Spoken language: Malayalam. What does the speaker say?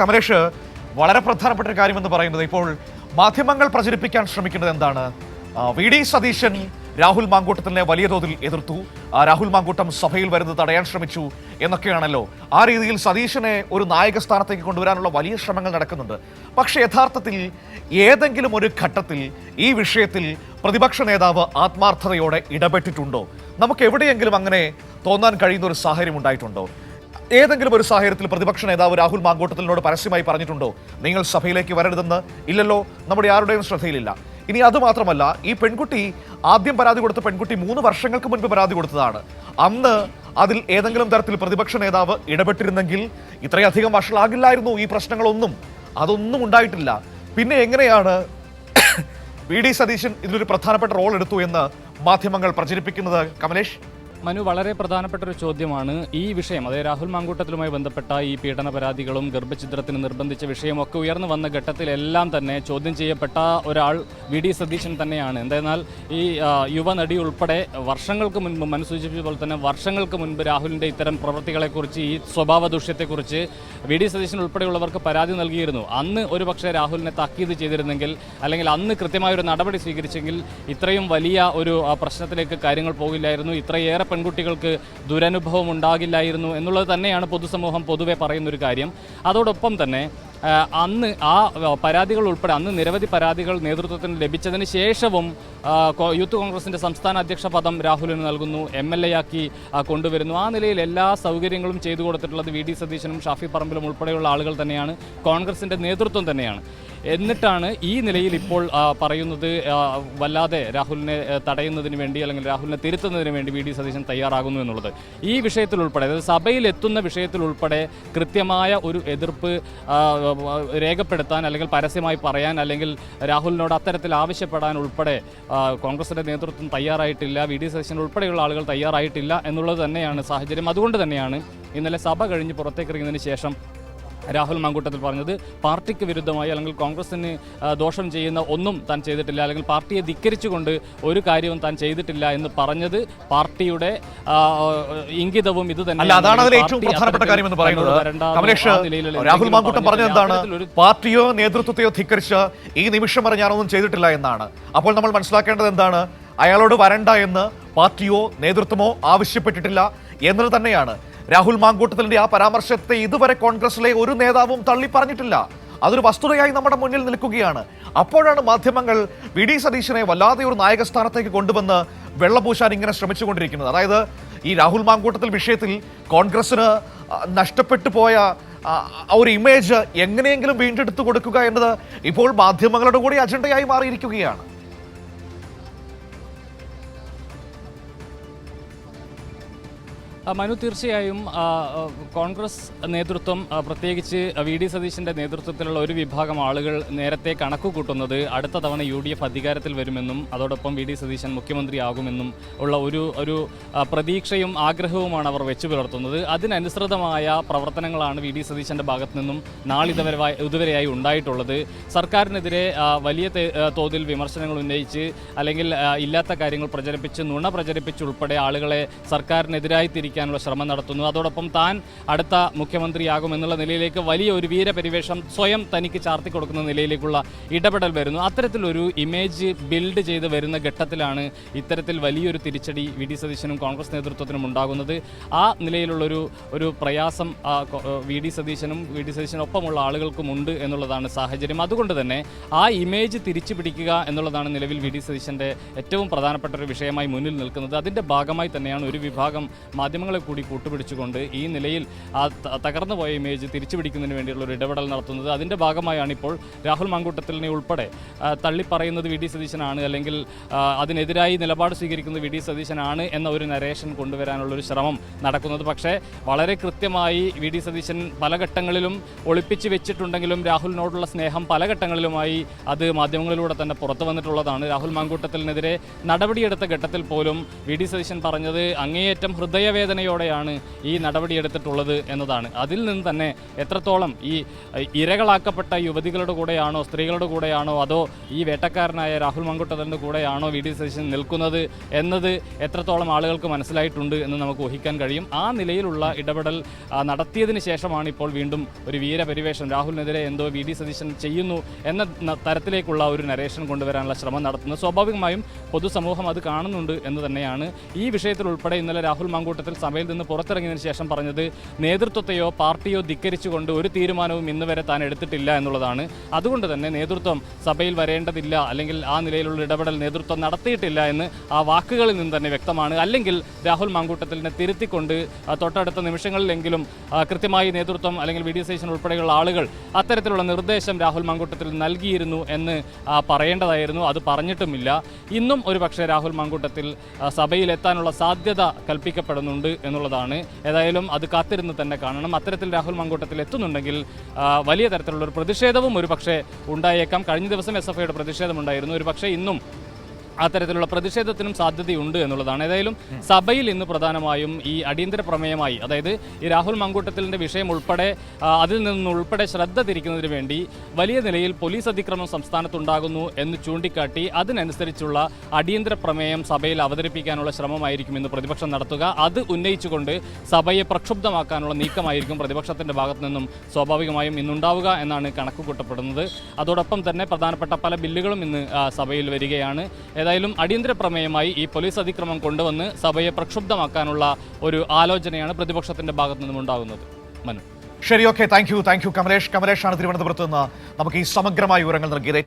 കമലേഷ് വളരെ പ്രധാനപ്പെട്ട ഒരു കാര്യമെന്ന് പറയുന്നത് ഇപ്പോൾ മാധ്യമങ്ങൾ പ്രചരിപ്പിക്കാൻ ശ്രമിക്കുന്നത് എന്താണ്? വി ഡി സതീശൻ രാഹുൽ മാങ്കൂട്ടത്തിനെ വലിയ തോതിൽ എതിർത്തു. രാഹുൽ മാങ്കൂട്ടം സഭയിൽ വരുന്നത് തടയാൻ ശ്രമിച്ചു എന്നൊക്കെയാണല്ലോ. ആ രീതിയിൽ സതീശനെ ഒരു നായക സ്ഥാനത്തേക്ക് കൊണ്ടുവരാനുള്ള വലിയ ശ്രമങ്ങൾ നടക്കുന്നുണ്ട്. പക്ഷേ യഥാർത്ഥത്തിൽ ഏതെങ്കിലും ഒരു ഘട്ടത്തിൽ ഈ വിഷയത്തിൽ പ്രതിപക്ഷ നേതാവ് ആത്മാർത്ഥതയോടെ ഇടപെട്ടിട്ടുണ്ടോ? നമുക്ക് എവിടെയെങ്കിലും അങ്ങനെ തോന്നാൻ കഴിയുന്ന ഒരു സാഹചര്യം ഉണ്ടായിട്ടുണ്ടോ? ഏതെങ്കിലും ഒരു സാഹചര്യത്തിൽ പ്രതിപക്ഷ നേതാവ് രാഹുൽ മാങ്കോട്ടത്തിനോട് പരസ്യമായി പറഞ്ഞിട്ടുണ്ടോ? നിങ്ങൾ സഭയിലേക്ക് വരരുതെന്ന്? ഇല്ലല്ലോ നമ്മുടെ ആരുടെയും ശ്രദ്ധയിലില്ല. ഇനി അത് മാത്രമല്ല ഈ പെൺകുട്ടി ആദ്യം പരാതി കൊടുത്ത പെൺകുട്ടി മൂന്ന് വർഷങ്ങൾക്ക് മുൻപ് പരാതി കൊടുത്തതാണ്. അന്ന് അതിൽ ഏതെങ്കിലും തരത്തിൽ പ്രതിപക്ഷ നേതാവ് ഇടപെട്ടിരുന്നെങ്കിൽ ഇത്രയധികം വഷളാകില്ലായിരുന്നു ഈ പ്രശ്നങ്ങളൊന്നും. അതൊന്നും ഉണ്ടായിട്ടില്ല. പിന്നെ എങ്ങനെയാണ് വി ഡി സതീശൻ ഇതിലൊരു പ്രധാനപ്പെട്ട റോൾ എടുത്തു എന്ന് മാധ്യമങ്ങൾ പ്രചരിപ്പിക്കുന്നത് കമലേഷ്? മനു വളരെ പ്രധാനപ്പെട്ട ഒരു ചോദ്യമാണ്. ഈ വിഷയം അതായത് രാഹുൽ മാങ്കൂട്ടത്തിലുമായി ബന്ധപ്പെട്ട ഈ പീഡന പരാതികളും ഗർഭഛിദ്രത്തിന് നിർബന്ധിച്ച വിഷയമൊക്കെ ഉയർന്നു വന്ന ഘട്ടത്തിലെല്ലാം തന്നെ ചോദ്യം ചെയ്യപ്പെട്ട ഒരാൾ വി. ഡി. സതീശൻ തന്നെയാണ്. എന്തെന്നാൽ ഈ യുവ യുവനടി ഉൾപ്പെടെ വർഷങ്ങൾക്ക് മുൻപ് മനു സൂചിപ്പിച്ച പോലെ തന്നെ വർഷങ്ങൾക്ക് മുൻപ് രാഹുലിന്റെ ഇത്തരം പ്രവൃത്തികളെക്കുറിച്ച് ഈ സ്വഭാവ ദൂഷ്യത്തെക്കുറിച്ച് വി. ഡി. സതീശൻ ഉൾപ്പെടെയുള്ളവർക്ക് പരാതി നൽകിയിരുന്നു. അന്ന് ഒരു പക്ഷേ രാഹുലിനെ താക്കീത് ചെയ്തിരുന്നെങ്കിൽ അല്ലെങ്കിൽ അന്ന് കൃത്യമായ ഒരു നടപടി സ്വീകരിച്ചെങ്കിൽ ഇത്രയും വലിയ ഒരു പ്രശ്നത്തിലേക്ക് കാര്യങ്ങൾ പോകില്ലായിരുന്നു. ഇത്രയേറെ പെൺകുട്ടികൾക്ക് ദുരനുഭവം ഉണ്ടാകില്ലായിരുന്നു എന്നുള്ളത് തന്നെയാണ് പൊതുസമൂഹം പൊതുവെ പറയുന്നൊരു കാര്യം. അതോടൊപ്പം തന്നെ അന്ന് ആ പരാതികൾ ഉൾപ്പെടെ അന്ന് നിരവധി പരാതികൾ നേതൃത്വത്തിന് ലഭിച്ചതിന് ശേഷവും യൂത്ത് കോൺഗ്രസിന്റെ സംസ്ഥാന അധ്യക്ഷ പദം രാഹുലിന് നൽകുന്നു എം എൽ എ ആക്കി കൊണ്ടുവരുന്നു. ആ നിലയിൽ എല്ലാ സൗകര്യങ്ങളും ചെയ്തു കൊടുത്തിട്ടുള്ളത് വി ഡി സതീശനും ഷാഫി പറമ്പിലും ഉൾപ്പെടെയുള്ള ആളുകൾ തന്നെയാണ്. കോൺഗ്രസിന്റെ നേതൃത്വം തന്നെയാണ്. എന്നിട്ടാണ് ഈ നിലയിൽ ഇപ്പോൾ പറയുന്നത് വല്ലാതെ രാഹുലിനെ തടയുന്നതിന് വേണ്ടി അല്ലെങ്കിൽ രാഹുലിനെ തിരുത്തുന്നതിന് വേണ്ടി വി ഡി സതീശൻ തയ്യാറാകുന്നു എന്നുള്ളത്. ഈ വിഷയത്തിൽ ഉൾപ്പെടെ അതായത് സഭയിൽ എത്തുന്ന വിഷയത്തിൽ ഉൾപ്പെടെ കൃത്യമായ ഒരു എതിർപ്പ് രേഖപ്പെടുത്താൻ അല്ലെങ്കിൽ പരസ്യമായി പറയാൻ അല്ലെങ്കിൽ രാഹുലിനോട് അത്തരത്തിൽ ആവശ്യപ്പെടാൻ ഉൾപ്പെടെ കോൺഗ്രസിന്റെ നേതൃത്വം തയ്യാറായിട്ടില്ല വി ഡി സതീശൻ ഉൾപ്പെടെയുള്ള ആളുകൾ തയ്യാറായിട്ടില്ല എന്നുള്ളത് തന്നെയാണ് സാഹചര്യം. അതുകൊണ്ട് തന്നെയാണ് ഇന്നലെ സഭ കഴിഞ്ഞ് പുറത്തേക്കിറങ്ങിയതിന് ശേഷം രാഹുൽ മാങ്കൂട്ടത്തിൽ പറഞ്ഞത് പാർട്ടിക്ക് വിരുദ്ധമായി അല്ലെങ്കിൽ കോൺഗ്രസിന് ദോഷം ചെയ്യുന്ന ഒന്നും താൻ ചെയ്തിട്ടില്ല അല്ലെങ്കിൽ പാർട്ടിയെ ധിക്കരിച്ചുകൊണ്ട് ഒരു കാര്യവും താൻ ചെയ്തിട്ടില്ല എന്ന് പറഞ്ഞത് പാർട്ടിയുടെ ഇംഗിതവും ഇത് തന്നെ അതാണ് അതിൽ ഏറ്റവും പ്രധാനപ്പെട്ട കാര്യം എന്ന് പറയുന്നത്. രാഹുൽ മാങ്കൂട്ടം പറഞ്ഞത് എന്താണ്? പാർട്ടിയോ നേതൃത്വത്തെയോ ധിക്കരിച്ച ഈ നിമിഷം വരെ ഞാനൊന്നും ചെയ്തിട്ടില്ല എന്നാണ്. അപ്പോൾ നമ്മൾ മനസ്സിലാക്കേണ്ടത് എന്താണ്? അയാളോട് വരണ്ട എന്ന് പാർട്ടിയോ നേതൃത്വമോ ആവശ്യപ്പെട്ടിട്ടില്ല എന്നത് തന്നെയാണ്. രാഹുൽ മാങ്കൂട്ടത്തിന്റെ ആ പരാമർശത്തെ ഇതുവരെ കോൺഗ്രസിലെ ഒരു നേതാവും തള്ളി പറഞ്ഞിട്ടില്ല അതൊരു വസ്തുതയായി നമ്മുടെ മുന്നിൽ നിൽക്കുകയാണ്. അപ്പോഴാണ് മാധ്യമങ്ങൾ വി ഡി സതീശനെ വല്ലാതെ ഒരു നായക സ്ഥാനത്തേക്ക് കൊണ്ടുവന്ന് വെള്ളപൂശാൻ ഇങ്ങനെ ശ്രമിച്ചുകൊണ്ടിരിക്കുന്നത്. അതായത് ഈ രാഹുൽ മാങ്കൂട്ടത്തിൽ വിഷയത്തിൽ കോൺഗ്രസിന് നഷ്ടപ്പെട്ടു പോയ ആ ഒരു ഇമേജ് എങ്ങനെയെങ്കിലും വീണ്ടെടുത്തു കൊടുക്കുക എന്നത് ഇപ്പോൾ മാധ്യമങ്ങളുടെ കൂടി അജണ്ടയായി മാറിയിരിക്കുകയാണ്. മനു തീർച്ചയായും കോൺഗ്രസ് നേതൃത്വം പ്രത്യേകിച്ച് വി ഡി സതീശിന്റെ നേതൃത്വത്തിലുള്ള ഒരു വിഭാഗം ആളുകൾ നേരത്തെ കണക്ക് കൂട്ടുന്നത് അടുത്ത തവണ യു ഡി എഫ് അധികാരത്തിൽ വരുമെന്നും അതോടൊപ്പം വി ഡി സതീശൻ മുഖ്യമന്ത്രിയാകുമെന്നും ഉള്ള ഒരു ഒരു പ്രതീക്ഷയും ആഗ്രഹവുമാണ് അവർ വെച്ചു പുലർത്തുന്നത്. അതിനനുസൃതമായ പ്രവർത്തനങ്ങളാണ് വി ഡി സതീശന്റെ ഭാഗത്തു നിന്നും നാളിതുവരെ ഇതുവരെയായി ഉണ്ടായിട്ടുള്ളത്. സർക്കാരിനെതിരെ വലിയ തോതിൽ വിമർശനങ്ങൾ ഉന്നയിച്ച് അല്ലെങ്കിൽ ഇല്ലാത്ത കാര്യങ്ങൾ പ്രചരിപ്പിച്ച് നുണ പ്രചരിപ്പിച്ചുൾപ്പെടെ ആളുകളെ സർക്കാരിനെതിരായി തിരിക്കാനുള്ള ശ്രമം നടത്തുന്നു. അതോടൊപ്പം താൻ അടുത്ത മുഖ്യമന്ത്രിയാകും എന്നുള്ള നിലയിലേക്ക് വലിയ ഒരു വീരപരിവേഷം സ്വയം തനിക്ക് ചാർത്തി കൊടുക്കുന്ന നിലയിലേക്കുള്ള ഇടപെടൽ വരുന്നു. അത്തരത്തിലൊരു ഇമേജ് ബിൽഡ് ചെയ്ത് വരുന്ന ഘട്ടത്തിലാണ് ഇത്തരത്തിൽ വലിയൊരു തിരിച്ചടി വി. ഡി. സതീശനും കോൺഗ്രസ് നേതൃത്വത്തിനും ഉണ്ടാകുന്നത്. ആ നിലയിലുള്ളൊരു ഒരു പ്രയാസം വി. ഡി. സതീശനും വി. ഡി. സതീശനൊപ്പമുള്ള ആളുകൾക്കുമുണ്ട് എന്നുള്ളതാണ് സാഹചര്യം. അതുകൊണ്ട് തന്നെ ആ ഇമേജ് തിരിച്ചു പിടിക്കുക എന്നുള്ളതാണ് നിലവിൽ വി. ഡി. സതീശന്റെ ഏറ്റവും പ്രധാനപ്പെട്ട ഒരു വിഷയമായി മുന്നിൽ നിൽക്കുന്നത്. അതിന്റെ ഭാഗമായി തന്നെയാണ് ഒരു വിഭാഗം മാധ്യമങ്ങളെ കൂടി കൂട്ടുപിടിച്ചുകൊണ്ട് ഈ നിലയിൽ ആ തകർന്നുപോയ ഇമേജ് തിരിച്ചുപിടിക്കുന്നതിന് വേണ്ടിയുള്ള ഒരു ഇടപെടൽ നടത്തുന്നത്. അതിന്റെ ഭാഗമായാണ് ഇപ്പോൾ രാഹുൽ മാങ്കൂട്ടത്തിലിനെ ഉൾപ്പെടെ തള്ളിപ്പറയുന്നത് വി. ഡി. സതീശനാണ് അല്ലെങ്കിൽ അതിനെതിരായി നിലപാട് സ്വീകരിക്കുന്നത് വി. ഡി. സതീശനാണ് എന്ന ഒരു നരേഷൻ കൊണ്ടുവരാനുള്ള ഒരു ശ്രമം നടക്കുന്നത്. പക്ഷേ വളരെ കൃത്യമായി വി. ഡി. സതീശൻ പല ഘട്ടങ്ങളിലും ഒളിപ്പിച്ച് വെച്ചിട്ടുണ്ടെങ്കിലും രാഹുലിനോടുള്ള സ്നേഹം പല ഘട്ടങ്ങളിലുമായി അത് മാധ്യമങ്ങളിലൂടെ തന്നെ പുറത്തു വന്നിട്ടുള്ളതാണ്. രാഹുൽ മാങ്കൂട്ടത്തിനെതിരെ നടപടിയെടുത്ത ഘട്ടത്തിൽ പോലും വി. ഡി. സതീശൻ പറഞ്ഞത് അങ്ങേയറ്റം ഹൃദയവേദന ആലോചനയോടെയാണ് ഈ നടപടിയെടുത്തിട്ടുള്ളത് എന്നതാണ്. അതിൽ നിന്ന് തന്നെ എത്രത്തോളം ഈ ഇരകളാക്കപ്പെട്ട യുവതികളുടെ കൂടെയാണോ സ്ത്രീകളുടെ കൂടെയാണോ അതോ ഈ വേട്ടക്കാരനായ രാഹുൽ മങ്കുട്ടതന്റെ കൂടെയാണോ വി ഡി സതീശൻ നിൽക്കുന്നത് എന്നത് എത്രത്തോളം ആളുകൾക്ക് മനസ്സിലായിട്ടുണ്ട് എന്ന് നമുക്ക് ഊഹിക്കാൻ കഴിയും. ആ നിലയിലുള്ള ഇടപെടൽ നടത്തിയതിന് ശേഷമാണ് ഇപ്പോൾ വീണ്ടും ഒരു വീരപരിവേഷം രാഹുലിനെതിരെ എന്തോ വി ഡി സതീശൻ ചെയ്യുന്നു എന്ന തരത്തിലേക്കുള്ള ഒരു നരേഷൻ കൊണ്ടുവരാനുള്ള ശ്രമം നടത്തുന്നത് സ്വാഭാവികമായും പൊതുസമൂഹം അത് കാണുന്നുണ്ട് എന്ന് തന്നെയാണ്. ഈ വിഷയത്തിൽ ഉൾപ്പെടെ ഇന്നലെ രാഹുൽ മാങ്കൂട്ടത്തിൽ സഭയിൽ നിന്ന് പുറത്തിറങ്ങിയതിനു ശേഷം പറഞ്ഞത് നേതൃത്വത്തെയോ പാർട്ടിയോ ധിക്കരിച്ചുകൊണ്ട് ഒരു തീരുമാനവും ഇന്ന് വരെ താൻ എടുത്തിട്ടില്ല എന്നുള്ളതാണ്. അതുകൊണ്ട് തന്നെ നേതൃത്വം സഭയിൽ വരേണ്ടതില്ല അല്ലെങ്കിൽ ആ നിലയിലുള്ള ഇടപെടൽ നേതൃത്വം നടത്തിയിട്ടില്ല എന്ന് ആ വാക്കുകളിൽ നിന്ന് തന്നെ വ്യക്തമാണ്. അല്ലെങ്കിൽ രാഹുൽ മാങ്കൂട്ടത്തിലിനെ തിരുത്തിക്കൊണ്ട് തൊട്ടടുത്ത നിമിഷങ്ങളിലെങ്കിലും കൃത്യമായി നേതൃത്വം അല്ലെങ്കിൽ വി ഡി സേഷൻ ഉൾപ്പെടെയുള്ള ആളുകൾ അത്തരത്തിലുള്ള നിർദ്ദേശം രാഹുൽ മാങ്കൂട്ടത്തിൽ നൽകിയിരുന്നു എന്ന് പറയേണ്ടതായിരുന്നു. അത് പറഞ്ഞിട്ടുമില്ല. ഇന്നും ഒരു രാഹുൽ മാങ്കൂട്ടത്തിൽ സഭയിൽ എത്താനുള്ള സാധ്യത കൽപ്പിക്കപ്പെടുന്നുണ്ട്. എന്നുള്ളതാണ്. ഏതായാലും അത് കാത്തിരുന്ന് തന്നെ കാണണം. അത്തരത്തിൽ രാഹുൽ മങ്കൂട്ടത്തിൽ എത്തുന്നുണ്ടെങ്കിൽ വലിയ തരത്തിലുള്ള ഒരു പ്രതിഷേധവും ഒരു പക്ഷേ ഉണ്ടായേക്കാം. കഴിഞ്ഞ ദിവസം എസ് എഫ് ഐയുടെ പ്രതിഷേധമുണ്ടായിരുന്നു. ഒരു പക്ഷേ ഇന്നും അത്തരത്തിലുള്ള പ്രതിഷേധത്തിനും സാധ്യതയുണ്ട് എന്നുള്ളതാണ്. ഏതായാലും സഭയിൽ ഇന്ന് പ്രധാനമായും ഈ അടിയന്തര പ്രമേയമായി അതായത് ഈ രാഹുൽ മങ്കൂട്ടത്തിലിന്റെ വിഷയം ഉൾപ്പെടെ അതിൽ നിന്നുൾപ്പെടെ ശ്രദ്ധ തിരിക്കുന്നതിന് വേണ്ടി വലിയ നിലയിൽ പോലീസ് അതിക്രമം സംസ്ഥാനത്തുണ്ടാകുന്നു എന്ന് ചൂണ്ടിക്കാട്ടി അതിനനുസരിച്ചുള്ള അടിയന്തര പ്രമേയം സഭയിൽ അവതരിപ്പിക്കാനുള്ള ശ്രമമായിരിക്കും ഇന്ന് പ്രതിപക്ഷം നടത്തുക. അത് ഉന്നയിച്ചുകൊണ്ട് സഭയെ പ്രക്ഷുബ്ധമാക്കാനുള്ള നീക്കമായിരിക്കും പ്രതിപക്ഷത്തിന്റെ ഭാഗത്തു നിന്നും സ്വാഭാവികമായും ഇന്നുണ്ടാവുക എന്നാണ് കണക്ക് കൂട്ടപ്പെടുന്നത് അതോടൊപ്പം തന്നെ പ്രധാനപ്പെട്ട പല ബില്ലുകളും ഇന്ന് സഭയിൽ വരികയാണ്. ഏതായാലും അടിയന്തര പ്രമേയമായി ഈ പോലീസ് അതിക്രമം കൊണ്ടുവന്ന് സഭയെ പ്രക്ഷുബ്ധമാക്കാനുള്ള ഒരു ആലോചനയാണ് പ്രതിപക്ഷത്തിന്റെ ഭാഗത്തു നിന്നും ഉണ്ടാകുന്നത്. മനു. ശരി okay. Thank you thank you. Kamlesh കമലേഷാണ് തിരുവനന്തപുരത്ത് നിന്ന്. നമുക്ക് ഈ സമഗ്രമായ വിവരങ്ങൾ നൽകിയത്.